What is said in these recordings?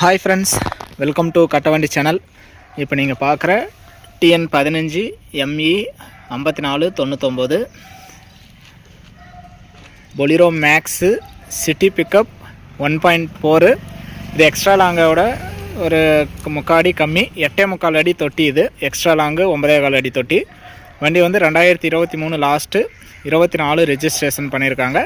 Hi friends welcome to Kattavandi channel இப்போ நீங்கள் பார்க்குற டிஎன் பதினஞ்சு எம்இ ஐம்பத்தி நாலு தொண்ணூத்தொம்பது. Bolero Maxx city pickup one point four. இது எக்ஸ்ட்ரா லாங்கோட ஒரு முக்காடி கம்மி எட்டே முக்கால் அடி தொட்டி இது. எக்ஸ்ட்ரா லாங்கு ஒன்பதே கால் அடி தொட்டி. வண்டி வந்து ரெண்டாயிரத்தி இருபத்தி மூணு லாஸ்ட்டு இருபத்தி நாலு ரெஜிஸ்ட்ரேஷன் பண்ணியிருக்காங்க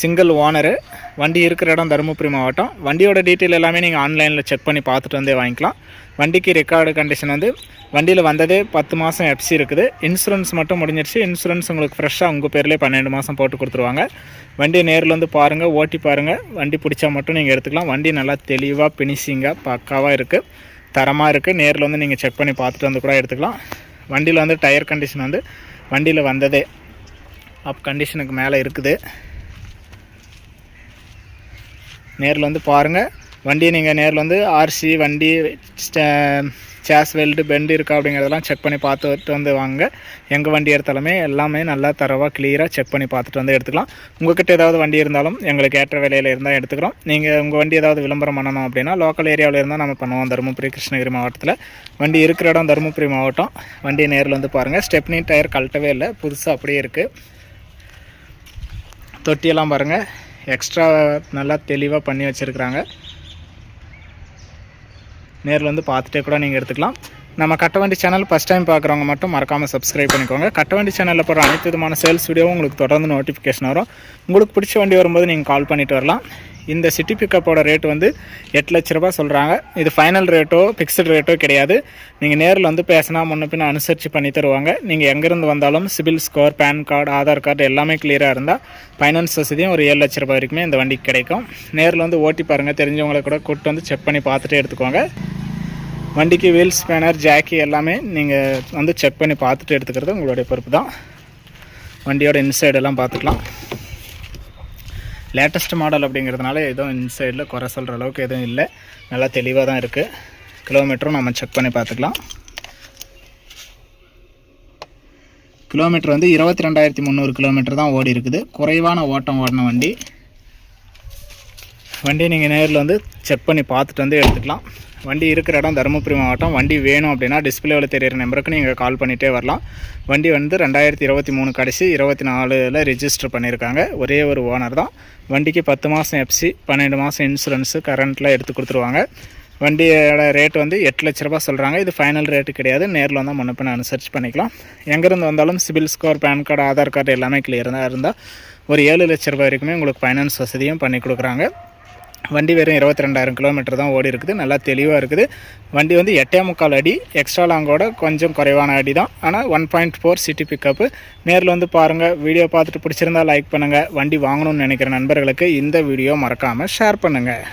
சிங்கிள் ஓனரு வண்டி இருக்கிற இடம் தருமபுரி மாவட்டம். வண்டியோட டீட்டெயில் எல்லாமே நீங்கள் ஆன்லைனில் செக் பண்ணி பார்த்துட்டு வந்தே வாங்கிக்கலாம். வண்டிக்கு ரெக்கார்டு கண்டிஷன் வந்து வண்டியில் வந்ததே பத்து மாதம் எஃப்சி இருக்குது. இன்சூரன்ஸ் மட்டும் முடிஞ்சிருச்சு. இன்சூரன்ஸ் உங்களுக்கு ஃப்ரெஷ்ஷாக உங்கள் பேர்லேயே பன்னெண்டு மாதம் போட்டு கொடுத்துருவாங்க. வண்டியை நேரில் வந்து பாருங்கள் ஓட்டி பாருங்கள் வண்டி பிடிச்சா மட்டும் நீங்கள் எடுத்துக்கலாம். வண்டி நல்லா தெளிவாக பினிஷிங்காக பக்காவாக இருக்குது தரமாக இருக்குது நேரில் வந்து நீங்கள் செக் பண்ணி பார்த்துட்டு வந்து கூட எடுத்துக்கலாம். வண்டியில் வந்து டயர் கண்டிஷன் வந்து வண்டியில் வந்ததே அப் கண்டிஷனுக்கு மேலே இருக்குது. நேரில் வந்து பாருங்கள் வண்டியை நீங்கள் நேரில் வந்து ஆர்சி வண்டி சேஸ் வெல்டு பெண்டு இருக்கா அப்படிங்கிறதெல்லாம் செக் பண்ணி பார்த்துட்டு வந்து வாங்க எங்கள் வண்டி எடுத்தாலுமே எல்லாமே நல்லா தரவாக கிளியராக செக் பண்ணி பார்த்துட்டு வந்து எடுத்துக்கலாம். உங்கள்கிட்ட ஏதாவது வண்டி இருந்தாலும் எங்களுக்கு ஏற்ற விலையில் இருந்தால் எடுத்துக்கிறோம். நீங்கள் உங்கள் வண்டி ஏதாவது விளம்பரம் பண்ணணும் அப்படின்னா லோக்கல் ஏரியாவில் இருந்தால் நம்ம பண்ணுவோம். தருமபுரி கிருஷ்ணகிரி மாவட்டத்தில். வண்டி இருக்கிற இடம் தருமபுரி மாவட்டம். வண்டியை நேரில் வந்து பாருங்கள் ஸ்டெப்னி டயர் கழட்டவே இல்லை. புதுசாக அப்படியே இருக்குது தொட்டியெல்லாம் பாருங்கள் எக்ஸ்ட்ரா நல்லா தெளிவாக பண்ணி வச்சுருக்குறாங்க. நேரில் வந்து பார்த்துட்டே கூட நீங்கள் எடுத்துக்கலாம். நம்ம கட்டவண்டி சேனல் ஃபஸ்ட் டைம் பார்க்குறவங்க மட்டும் மறக்காமல் சப்ஸ்கிரைப் பண்ணிக்கோங்க. கட்டவண்டி சேனலில் போகிற அனைத்து விதமான சேல்ஸ் வீடியோவும் உங்களுக்கு தொடர்ந்து நோட்டிஃபிகேஷன் வரும். உங்களுக்கு பிடிச்ச வண்டி வரும்போது நீங்கள் கால் பண்ணிட்டு வரலாம். இந்த சிட்டி பிக்கப்போட ரேட் வந்து எட்டு லட்ச ரூபா சொல்கிறாங்க இது ஃபைனல் ரேட்டோ ஃபிக்ஸ்டு ரேட்டோ கிடையாது. நீங்கள் நேரில் வந்து பேசினா முன்ன பின்ன அனுசரித்து பண்ணி தருவாங்க. நீங்கள் எங்கேருந்து வந்தாலும் CIBIL score PAN card Aadhaar card எல்லாமே கிளியராக இருந்தால் ஃபைனான்ஸ் வசதியும் ஒரு ஏழு லட்ச ரூபாய் வரைக்குமே இந்த வண்டிக்கு கிடைக்கும். நேரில் வந்து ஓட்டி பாருங்கள் தெரிஞ்சவங்களை கூட கூப்பிட்டு வந்து செக் பண்ணி பார்த்துட்டு எடுத்துக்கோங்க. வண்டிக்கு வீல் ஸ்பேனர் ஜாக்கி எல்லாமே நீங்கள் வந்து செக் பண்ணி பார்த்துட்டு எடுத்துக்கிறது உங்களுடைய பொறுப்பு தான் வண்டியோட இன்சைடு எல்லாம் பார்த்துக்கலாம். லேட்டஸ்ட் மாடல் அப்படிங்கிறதுனால எதுவும் இன்சைடில் குறை சொல்கிற அளவுக்கு எதுவும் இல்லை. நல்லா தெளிவாக தான் இருக்குது கிலோமீட்டரும் நம்ம செக் பண்ணி பார்த்துக்கலாம். கிலோமீட்டர் வந்து இருபத்தி ரெண்டாயிரத்தி முந்நூறு கிலோமீட்டர் தான் ஓடி இருக்குது. குறைவான ஓட்டம் ஓடின வண்டி. வண்டியை நீங்கள் நேரில் வந்து செக் பண்ணி பார்த்துட்டு வந்து எடுத்துக்கலாம். வண்டி இருக்கிற இடம் தருமபுரி மாவட்டம். வண்டி வேணும் அப்படின்னா டிஸ்பிளேவில் தெரியிற நம்பருக்கு நீங்கள் கால் பண்ணிகிட்டே வரலாம். வண்டி வந்து ரெண்டாயிரத்தி இருபத்தி மூணு கடைசி இருபத்தி நாலில் ரிஜிஸ்டர் பண்ணியிருக்காங்க ஒரே ஒரு ஓனர் தான். வண்டிக்கு பத்து மாதம் எஃப்சி பன்னெண்டு மாதம் இன்சூரன்ஸு கரண்ட்டில் எடுத்து கொடுத்துருவாங்க. வண்டியோட ரேட் வந்து எட்டு லட்ச ரூபா சொல்கிறாங்க இது ஃபைனல் ரேட்டு கிடையாது. நேரில் வந்தால் முன்னப்பின அனுசரிச்சு பண்ணிக்கலாம். எங்கேருந்து வந்தாலும் CIBIL score PAN card Aadhaar card எல்லாமே கிளியராக இருந்தால் ஒரு ஏழு லட்ச ரூபாய் வரைக்குமே உங்களுக்கு ஃபைனான்ஸ் வசதியும் பண்ணி கொடுக்குறாங்க. வண்டி வெறும் இருபத்தி ரெண்டாயிரம் கிலோமீட்டர் தான் ஓடி இருக்குது. நல்லா தெளிவாக இருக்குது. வண்டி வந்து எட்டே முக்கால் அடி எக்ஸ்ட்ரா லாங்கோட கொஞ்சம் குறைவான அடி தான். ஆனால் one point four city pickup நேரில் வந்து பாருங்கள் வீடியோ பார்த்துட்டு பிடிச்சிருந்தா லைக் பண்ணுங்கள் வண்டி வாங்கணும்னு நினைக்கிற நண்பர்களுக்கு இந்த வீடியோ மறக்காமல் ஷேர் பண்ணுங்கள்